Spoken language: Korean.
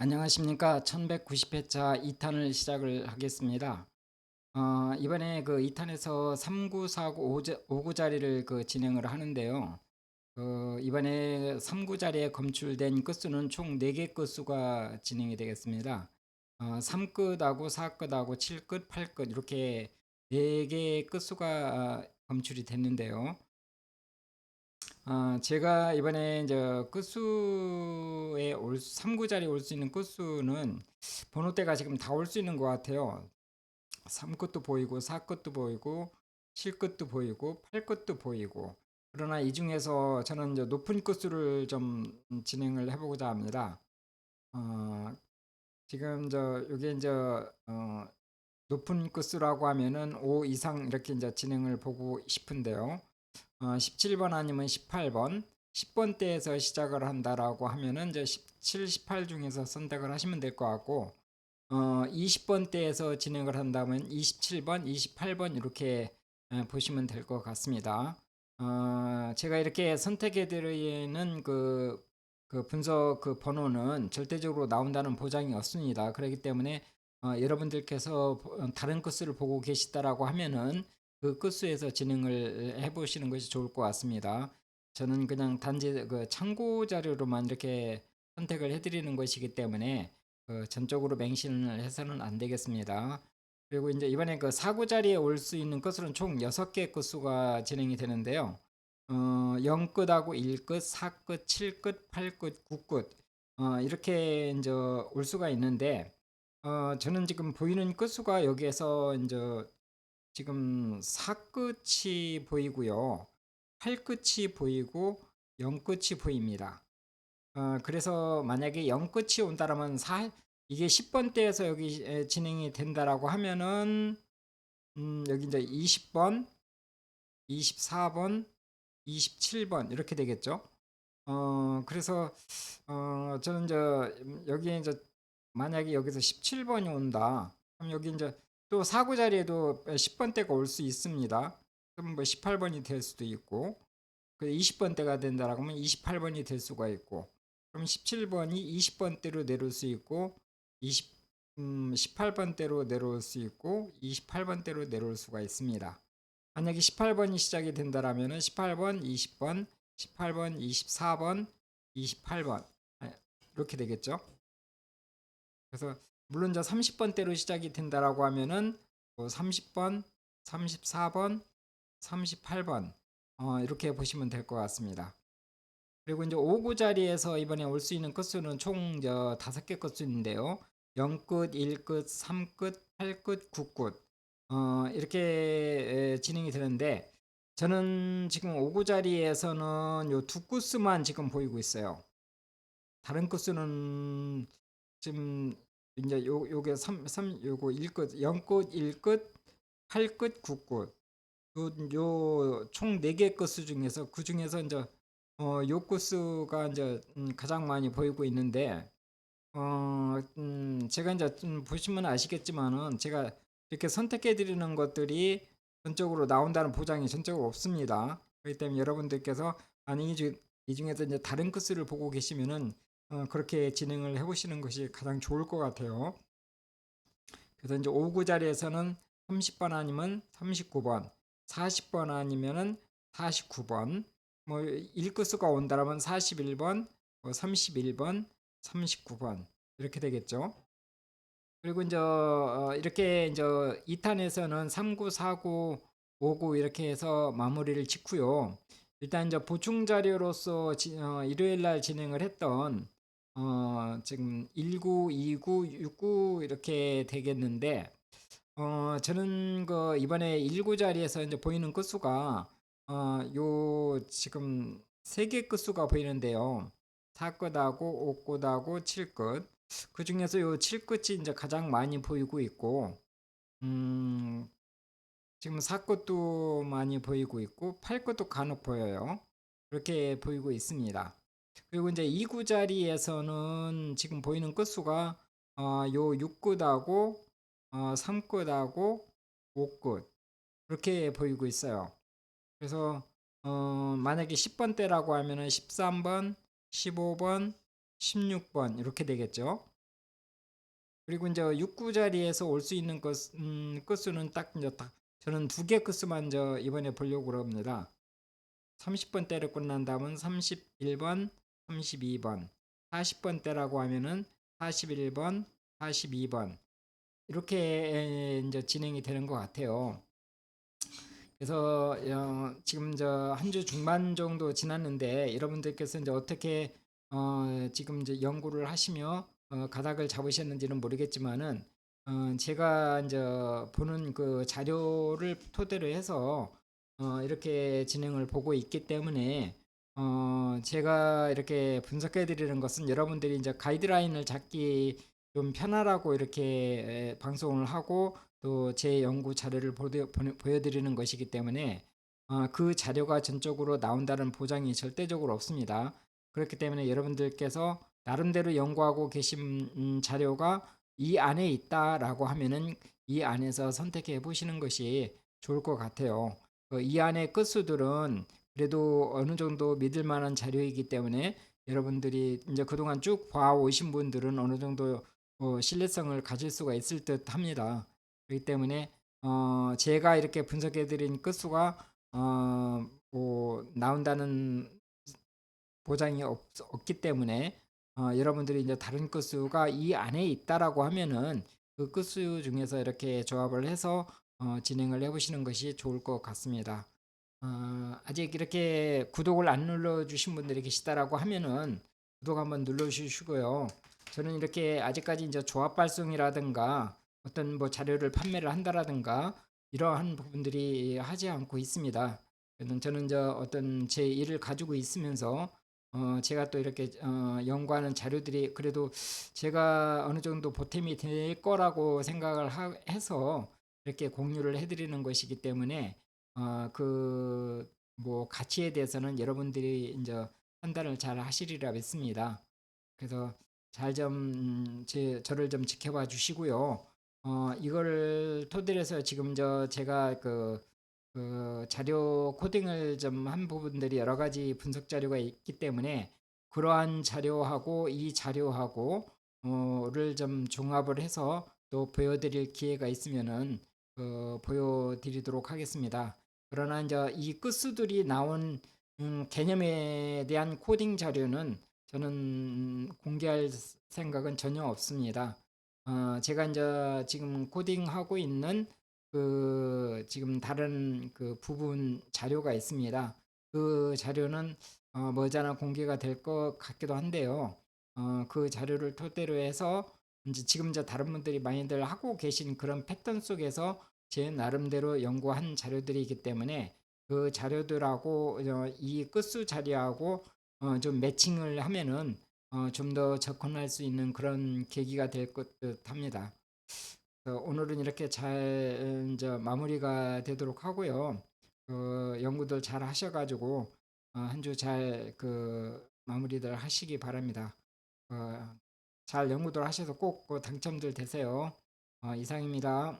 안녕하십니까. 1190회차 2탄을 시작을 하겠습니다. 어, 이번에 그 2탄에서 3949 5구 자리를 그 진행을 하는데요. 그 이번에 3구 자리에 검출된 끝수는 총 4개 끝수가 진행이 되겠습니다. 어, 3끝하고 4끝하고 7끝, 8끝 이렇게 4개의 끝수가 검출이 됐는데요. 아, 제가 이번에 이제 끝수에 올 3구 자리 올 수 있는 끝수는 번호대가 지금 다 올 수 있는 것 같아요. 3끝도 보이고 4끝도 보이고 7끝도 보이고 8끝도 보이고 그러나 이 중에서 저는 이제 높은 끝수를 좀 진행을 해보고자 합니다. 어, 지금 저 여기 이제 어, 높은 끝수라고 하면은 5 이상 이렇게 이제 진행을 보고 싶은데요. 어, 17번 아니면 18번 10번 대에서 시작을 한다라고 하면은 이제 17, 18 중에서 선택을 하시면 될 것 같고 어, 20번 대에서 진행을 한다면 27번, 28번 이렇게 에, 보시면 될 것 같습니다. 어, 제가 이렇게 선택해 드리는 그, 그 분석 그 번호는 절대적으로 나온다는 보장이 없습니다. 그렇기 때문에 어, 여러분들께서 보- 다른 코스를 보고 계시다라고 하면은 그 끝수에서 진행을 해보시는 것이 좋을 것 같습니다. 저는 그냥 단지 그 참고 자료로만 이렇게 선택을 해드리는 것이기 때문에 그 전적으로 맹신을 해서는 안 되겠습니다. 그리고 이제 이번에 그 사구 자리에 올 수 있는 끝은 총 6개 끝수가 진행이 되는데요. 어, 0끝하고 1끝, 4끝, 7끝, 8끝, 9끝 어, 이렇게 이제 올 수가 있는데 어, 저는 지금 보이는 끝수가 여기에서 이제 지금 4끝이 보이고요. 8끝이 보이고 0끝이 보입니다. 어, 그래서 만약에 0끝이 온다라면 사, 이게 10번대에서 여기 에, 진행이 된다라고 하면은 음, 여기 이제 20번, 24번, 27번 이렇게 되겠죠. 어, 그래서 어, 저는 이제 여기에 이제 만약에 여기서 17번이 온다. 그럼 여기 이제 또 사구 자리에도 10번대가 올 수 있습니다. 그럼 뭐 18번이 될 수도 있고 그 20번대가 된다라고 하면 28번이 될 수가 있고 그럼 17번이 20번대로 내려올 수 있고 20 음, 18번대로 내려올 수 있고 28번대로 내려올 수가 있습니다. 만약에 18번이 시작이 된다라면은 18번, 20번, 18번, 24번, 28번 이렇게 되겠죠. 그래서 물론 이제 30번대로 시작이 된다라고 하면은 뭐 30번, 34번, 38번 어, 이렇게 보시면 될 것 같습니다. 그리고 이제 5구 자리에서 이번에 올 수 있는 끝수는 총저 다섯 개 끝수인데요. 0끝, 1끝, 3끝, 8끝, 9끝 어, 이렇게 에, 진행이 되는데 저는 지금 5구 자리에서는 요 두 끝수만 지금 보이고 있어요. 다른 끝수는 지금 이제 요 요게 3, 3 요거 1끝 0끝 1끝 8끝 9끝 요총 4개 끝수 중에서 그 중에서 이제 어, 요 끝수가 이제 음, 가장 많이 보이고 있는데 어, 음, 제가 이제 좀 보시면 아시겠지만은 제가 이렇게 선택해 드리는 것들이 전적으로 나온다는 보장이 전적으로 없습니다. 그렇기 때문에 여러분들께서 아니 이, 중에서 이제 다른 끝수를 보고 계시면은 어, 그렇게 진행을 해보시는 것이 가장 좋을 것 같아요. 그래서 이제 5구 자리에서는 30번 아니면 39번, 40번 아니면은 49번, 뭐 1끝수가 온다라면 41번, 뭐 31번, 39번 이렇게 되겠죠. 그리고 이제 어, 이렇게 이제 2탄에서는 39, 49, 59 이렇게 해서 마무리를 짓고요. 일단 이제 보충 자료로서 지, 어, 일요일 날 진행을 했던 어, 지금 19, 29, 69 이렇게 되겠는데 어, 저는 그 이번에 19 자리에서 이제 보이는 끝수가 어, 요 지금 세 개 끝수가 보이는데요. 4끝하고 5끝하고 7끝. 그 중에서 요 7끝이 이제 가장 많이 보이고 있고 음, 지금 4끝도 많이 보이고 있고 8끝도 간혹 보여요. 그렇게 보이고 있습니다. 그리고 이제 2구 자리에서는 지금 보이는 끝수가 어, 요 6끝하고 어, 3끝하고 5끝 그렇게 보이고 있어요. 그래서 어, 만약에 10번 대라고 하면은 13번, 15번, 16번 이렇게 되겠죠. 그리고 이제 6구 자리에서 올 수 있는 것, 음, 끝수는 딱 이제 딱 저는 두 개 끝수만 저 이번에 보려고 합니다. 30번 때를 끝난다면 31번, 32번, 40번 때라고 하면은 41번, 42번 이렇게 이제 진행이 되는 것 같아요. 그래서 어, 지금 저 한 주 중반 정도 지났는데 여러분들께서 이제 어떻게 어, 지금 이제 연구를 하시며 어, 가닥을 잡으셨는지는 모르겠지만은 어, 제가 이제 보는 그 자료를 토대로 해서 어, 이렇게 진행을 보고 있기 때문에 어, 제가 이렇게 분석해 드리는 것은 여러분들이 이제 가이드라인을 잡기 좀 편하라고 이렇게 에, 방송을 하고 또 제 연구 자료를 보여, 보여 드리는 것이기 때문에 어, 그 자료가 전적으로 나온다는 보장이 절대적으로 없습니다. 그렇기 때문에 여러분들께서 나름대로 연구하고 계신 음, 자료가 이 안에 있다라고 하면은 이 안에서 선택해 보시는 것이 좋을 것 같아요. 그 이 안의 끝수들은 그래도 어느 정도 믿을 만한 자료이기 때문에 여러분들이 이제 그동안 쭉 봐오신 분들은 어느 정도 어, 신뢰성을 가질 수가 있을 듯 합니다. 그렇기 때문에 어, 제가 이렇게 분석해 드린 끝수가 어, 뭐 나온다는 보장이 없, 없기 때문에 어, 여러분들이 이제 다른 끝수가 이 안에 있다라고 하면은 그 끝수 중에서 이렇게 조합을 해서 어, 진행을 해보시는 것이 좋을 것 같습니다. 어, 아직 이렇게 구독을 안 눌러주신 분들이 계시다라고 하면은 구독 한번 눌러주시고요. 저는 이렇게 아직까지 이제 조합 발송이라든가 어떤 뭐 자료를 판매를 한다라든가 이러한 부분들이 하지 않고 있습니다. 저는 저 어떤 제 일을 가지고 있으면서 어 제가 또 이렇게 어 연구하는 자료들이 그래도 제가 어느 정도 보탬이 될 거라고 생각을 하, 해서 이렇게 공유를 해드리는 것이기 때문에 어 그 뭐 가치에 대해서는 여러분들이 이제 판단을 잘 하시리라 믿습니다. 그래서 잘좀제 저를 좀 지켜봐 주시고요. 어 이걸 토대로 해서 지금 저 제가 그, 그 자료 코딩을 좀 한 부분들이 여러 가지 분석 자료가 있기 때문에 그러한 자료하고 이 자료하고 어를 좀 종합을 해서 또 보여드릴 기회가 있으면은 어, 보여드리도록 하겠습니다. 그러나 이제 이 끝수들이 나온 음, 개념에 대한 코딩 자료는 저는 공개할 생각은 전혀 없습니다. 어, 제가 이제 지금 코딩하고 있는 그 지금 다른 그 부분 자료가 있습니다. 그 자료는 어, 머지않아 공개가 될 것 같기도 한데요. 어, 그 자료를 토대로 해서 이제 지금 저 다른 분들이 많이들 하고 계신 그런 패턴 속에서 제 나름대로 연구한 자료들이기 때문에 그 자료들하고 어, 이 끝수 자료하고 어, 좀 매칭을 하면은 어, 좀더 접근할 수 있는 그런 계기가 될것 같합니다. 오늘은 이렇게 잘 마무리가 되도록 하고요. 그 연구들 잘 하셔가지고 어, 한주 잘 그 마무리들 하시기 바랍니다. 어, 잘 연구들 하셔서 꼭그 당첨들 되세요. 어, 이상입니다.